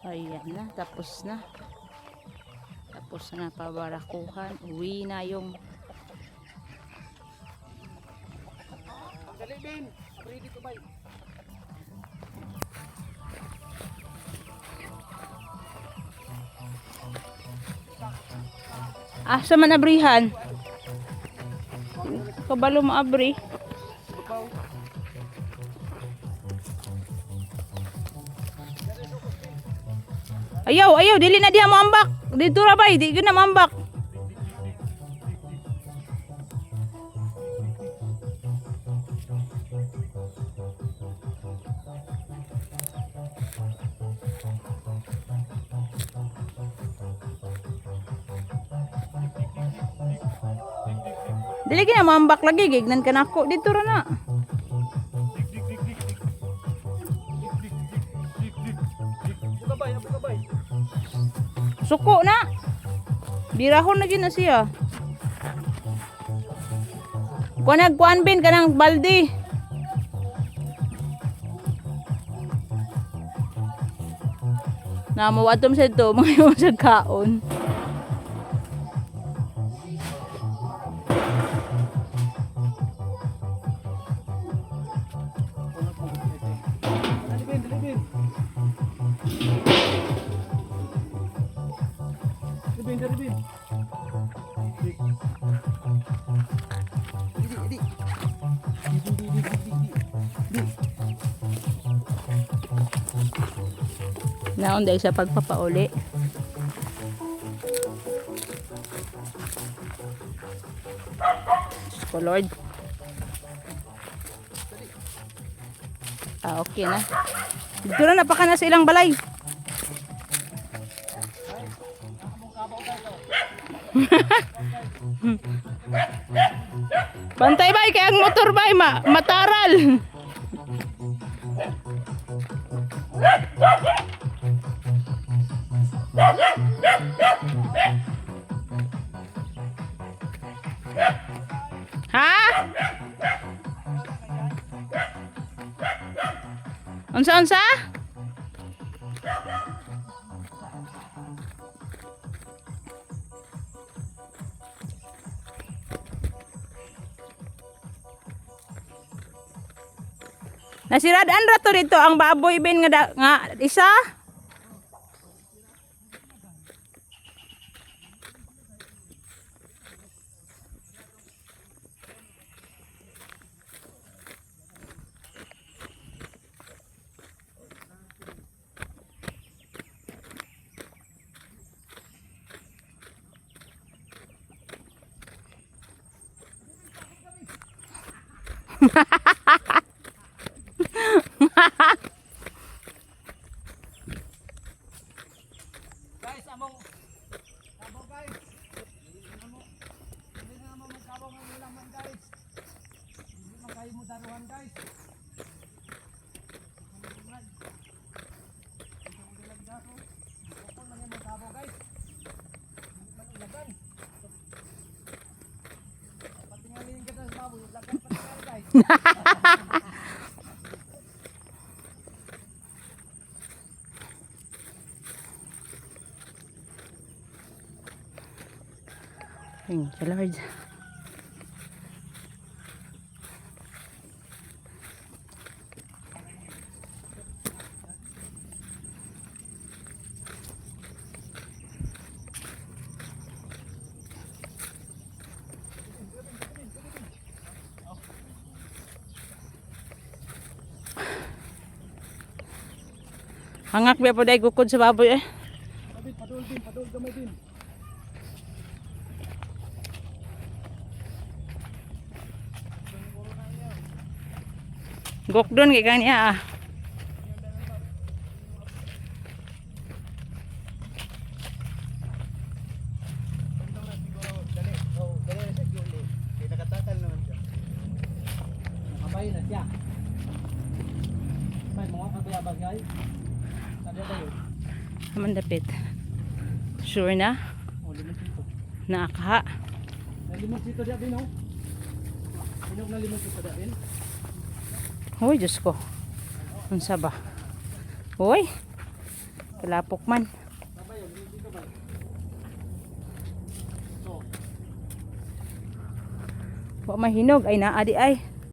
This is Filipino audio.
Ayan na, tapos na. Tapos na pabarakuhan. Uwi na yung Dali, Ben. Ready to buy. Ah, sa man abrihan? Kabalo mo abri. Ayaw, ayaw, dili na diha mo ambak. Dito ra bay, di na mambak. Dili gyud na mambak lagi, gignan ka nako dito ra na. Suko na. Birahon na gyud siya. Kuan nagkuan bin kanang balde. Na mo atom sa to mga sa kaon. Dali, Ben. Dali, Ben. Dali, Ben. Dali, Ben. Di. Di, di, di. Di, di, di, di, di, di. Naon dahil sa pagpapauli. Ko Lord. Ah, okay na. Dito na napaka na sa ilang balay. Bantay bay kay ang motor bay ma mataral. Ha? Unsa unsa? Nasiradaan ra to dito ang baboy ben nga, nga isa. Guys, among Amo guys. Amo. Hindi na mo magkabaw ng laman guys. Hindi man kayo mo daruhan guys. Patingalin kita sa baboy, lakan patingalin guys. Thank you, Lord. Hangak biya po dahil gukod sa baboy eh. Padul din, padul gamay din. Gok doon kay kanya ah. May mga kabayabag guys. Naman dapit. Sure na? Oh, limon sito. Nakakaha. May limon sito diya din, oh. Inog na limon sito diya din. Hoy, Diyos ko. Unsa ba? Hoy. Kalapok man. Wa mahinog ay naa di ay.